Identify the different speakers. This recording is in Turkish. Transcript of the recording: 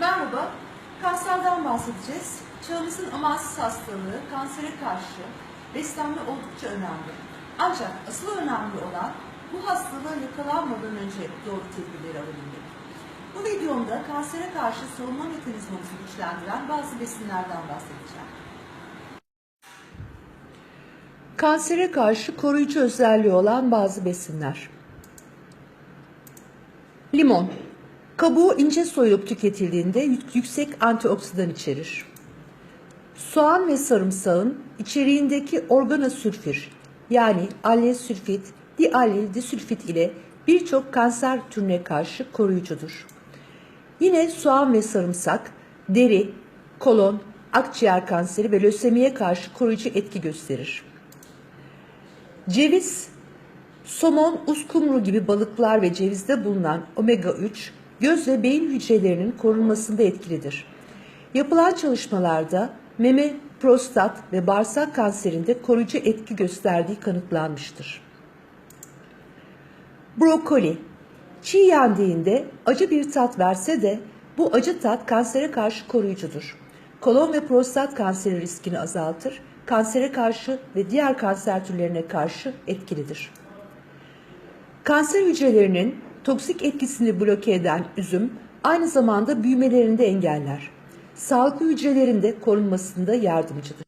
Speaker 1: Merhaba, kanserden bahsedeceğiz. Çağımızın amansız hastalığı, kansere karşı beslenme oldukça önemli. Ancak asıl önemli olan bu hastalığa yakalanmadan önce doğru tedbirleri alabilmek. Bu videomda kansere karşı savunma mekanizmamızı güçlendiren bazı besinlerden bahsedeceğim. Kansere karşı koruyucu özelliği olan bazı besinler. Limon. Kabuğu ince soyulup tüketildiğinde yük- yüksek antioksidan içerir. Soğan ve sarımsağın içeriğindeki organosülfür yani allesülfit, diallil disülfit ile birçok kanser türüne karşı koruyucudur. Yine soğan ve sarımsak deri, kolon, akciğer kanseri ve lösemiye karşı koruyucu etki gösterir. Ceviz, somon, uskumru gibi balıklar ve cevizde bulunan omega 3 göz ve beyin hücrelerinin korunmasında etkilidir. Yapılan çalışmalarda meme, prostat ve bağırsak kanserinde koruyucu etki gösterdiği kanıtlanmıştır. Brokoli, çiğ yendiğinde acı bir tat verse de bu acı tat kansere karşı koruyucudur. Kolon ve prostat kanseri riskini azaltır, kansere karşı ve diğer kanser türlerine karşı etkilidir. Kanser hücrelerinin toksik etkisini bloke eden üzüm aynı zamanda büyümelerini de engeller. Sağlıklı hücrelerin de korunmasında yardımcıdır.